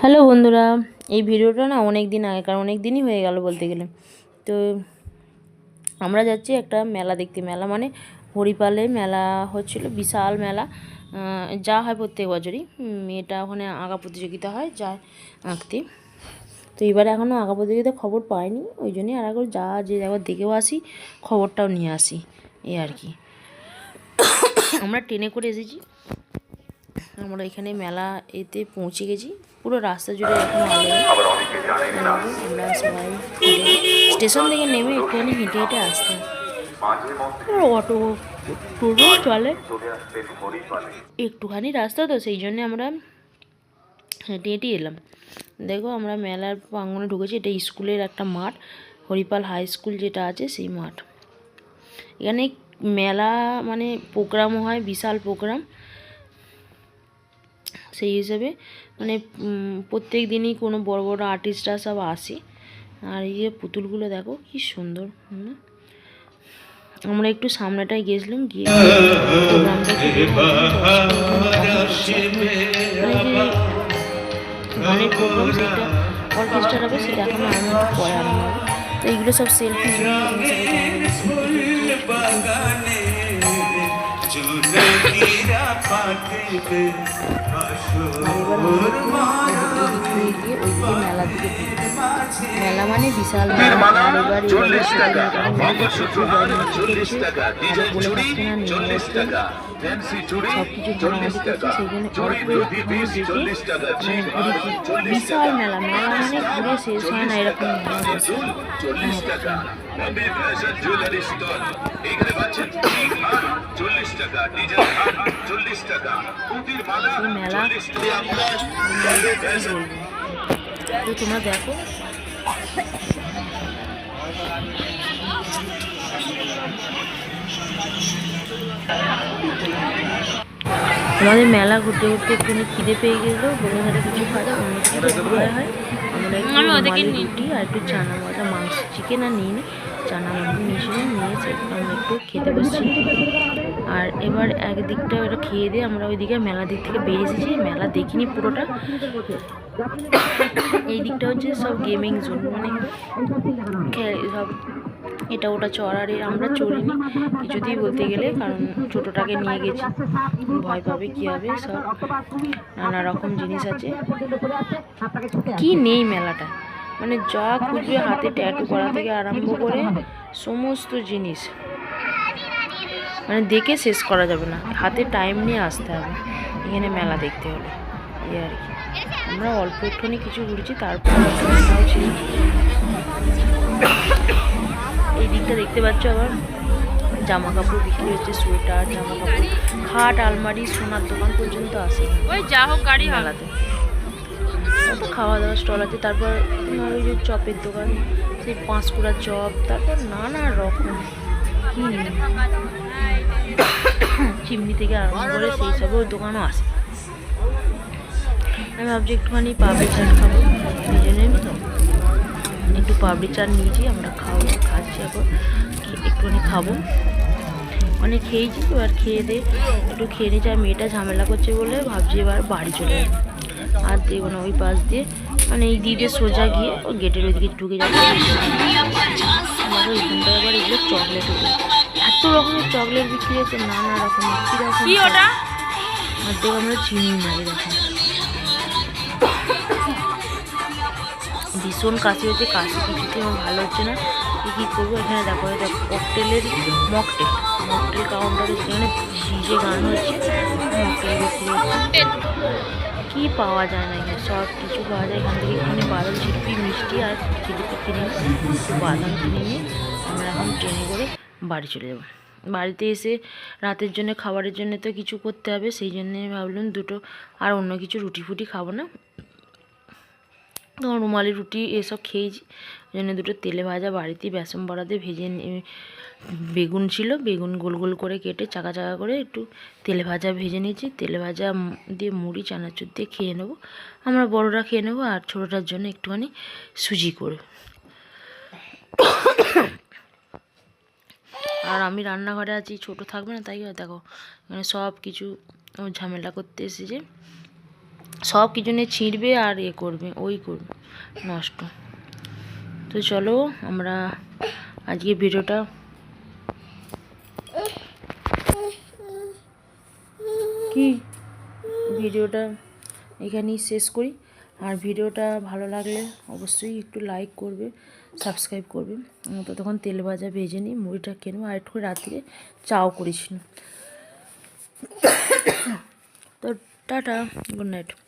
Hello বন্ধুরা, এই ভিডিওটা না অনেক দিন আগেকার অনেক দিনই হয়ে গেল বলতে গেলে। তো আমরা যাচ্ছি একটা মেলা দেখতে, মেলা মানে হরিপালে মেলা হচ্ছিল, বিশাল মেলা। যা হয় প্রত্যেক বছরই। মেয়েটা ওখানে আঁকা প্রতিযোগিতা হয় যায় আঁকতে। তো এবারে এখনও আঁকা প্রতিযোগিতার খবর পাইনি, ওই জন্যই আর একবার যা যে একবার দেখেও আসি, খবরটাও নিয়ে আসি, এই আর কি। আমরা ট্রেনে করে এসেছি। আমরা এখানে মেলা এতে পৌঁছে গেছি। পুরো রাস্তা জুড়ে এখন আলো আমরা সবাই স্টেশন থেকে নেমে একটুখানি হেঁটে হেঁটে আসতে। অটো টোটো চলে। একটুখানি রাস্তা তো সেই জন্য আমরা হেঁটে হেঁটে এলাম। দেখো আমরা মেলার প্রাঙ্গনে ঢুকেছি এটা স্কুলের একটা মাঠ। হরিপাল হাই স্কুল যেটা আছে সেই মাঠ। এখানে মেলা মানে প্রোগ্রামও হয় বিশাল প্রোগ্রাম। সেই হিসেবে মানে প্রত্যেক দিনই কোনো বড় বড় আর্টিস্টরা সব আসে। আর এই যে পুতুলগুলো দেখো, কি সুন্দর। আমরা একটু সামনেটায় গেছিলাম, গিয়ে সেটা অর্কেস্ট্রার হবে সেটা এখন আরম্ভ পরে আরম্ভ হবে। তো এইগুলো সব সেলফি মানে বিশাল চল্লিশ টাকা চল্লিশ টাকা ডিজাইন চল্লিশ টাকা ফ্যান্সি চুড়ি টাকা চুড়ি ধুতি পিস চল্লিশ মানে মেলা মেলা মানে ঘুরে শেষ হয় না এরকম চল্লিশ টাকা চল্লিশ টাকা পুতির মালা চল্লিশ টাকা তো তোমরা দেখো আমাদের মেলা ঘুরতে ঘুরতে একটুখানি খিদে পেয়ে বলে ঘাটে কিছু খাওয়া অন্য কিছু খাওয়া হয় আমরা একটু রুটি আর একটু চানা মজা মাংস চিকেন আর নিয়ে নিই চানা মজা নিয়েছিলাম নিয়ে আমরা একটু খেতে বসছি। আর এবার একদিকটা ওটা খেয়ে দিয়ে আমরা ওইদিকে মেলা দিক থেকে বেরিয়ে এসেছি মেলা দেখিনি পুরোটা। এই দিকটা হচ্ছে সব গেমিং জোন মানে সব এটা ওটা চড়ারে আমরা চড়িনি, কিছুতেই বলতে গেলে, কারণ ছোটোটাকে নিয়ে গেছি। ভয় পাবে কী হবে সব, নানা রকম জিনিস আছে। কি নেই মেলাটা? মানে যা খুঁজবে হাতে ট্যাটু করা থেকে আরম্ভ করে সমস্ত জিনিস। মানে দেখে শেষ করা যাবে না। হাতে টাইম নিয়ে আসতে হবে। এখানে মেলা দেখতে হলে। এই আর কি। আমরা অল্প একটুখানি কিছু ঘুরেছি তারপর এই দিকটা দেখতে পাচ্ছ আবার? জামা কাপড় বিক্রি হচ্ছে সোয়েটার জামা কাপড় খাট আলমারি সোনার দোকান পর্যন্ত আসে ওই যা হোক গাড়ি হবে মেলাতে। তো খাওয়া দাওয়া স্টল আছে তারপর ওই যে চপের দোকান সেই পাঁশকুড়ার চপ তারপর নানা রকম। চিমনি থেকে আরম্ভ করে সেই সবের দোকানও আসে আমি ভাবছি একটুখানি পাপড়ি চাট খাব এই জন্যে একটু পাপড়ি চাট নিয়েছি, আমরা খাব, খাচ্ছি এখন। একটুখানি খাব। অনেক খেয়েছি, এবার খেয়ে দিয়ে একটু খেয়ে নিয়েছি আর মেয়েটা ঝামেলা করছে বলে ভাবছি এবার বাড়ি চলে যাব। আর দেখব না ওই পাশ দিয়ে। মানে এই দিকে সোজা গিয়ে ওই গেটের ওইদিকে ঢুকে যাবে। ওইখানটায় আবার এগুলো চকলেট রকমের চকলেট বিক্রি হচ্ছে নানা রকমের কীরকম কি ওটা? দেখো আমরা চিনি না এরকম ভীষণ কাশি হচ্ছে কাশি কিছুতে আমার ভালো হচ্ছে না। কি কী করব? এখানে দেখো দেখো ককটেলের মকটেল মকটেল কাউন্টারে সেখানে ডিজে গান হচ্ছে। মকটেল বিক্রি হচ্ছে। কি পাওয়া যায় না এখানে? সব কিছু পাওয়া যায়। এখান থেকে এখানে বাদাম ঝিটপি মিষ্টি আর জিলিপি কিনে বাদাম কিনে নিয়ে আমরা এখন ট্রেনে করে বাড়ি চলে যাব। বাড়িতে এসে রাতের জন্য, খাবারের জন্য তো কিছু করতে হবে, সেই জন্যে ভাবলাম দুটো আর অন্য কিছু রুটি ফুটি খাব না। রুমালি রুটি এসব খেয়েছি, ওই জন্য দুটো তেলে ভাজা, বাড়িতে বেসন বড়া দিয়ে ভেজে নি- বেগুন ছিল, বেগুন গোল গোল করে কেটে চাকা চাকা করে একটু তেলে ভাজা ভেজে নিয়েছি, তেলে ভাজা দিয়ে মুড়ি, চানাচুর দিয়ে খেয়ে নেব। আমরা বড়রা খেয়ে নেব আর ছোটোটার জন্য একটুখানি সুজি করে। আর আমি রান্নাঘরে আছি, ছোট থাকবে না, তাই দেখো মানে সব কিছু ঝামেলা করতে এসেছে। সব কিছু নিয়ে ছিঁড়বে আর এ করবে, ওই করবে, নষ্ট। তো চলো, আমরা আজকে ভিডিওটা কি? ভিডিওটা এখানেই শেষ করি। আর ভিডিওটা ভালো লাগলে অবশ্যই একটু লাইক করবে সাবস্ক্রাইব করবে। তো ততক্ষণ তেল ভাজা ভেজে নিই মুড়িটা কেনবো আর একটু রাত্রে চাও করিস তো টাটা গুড নাইট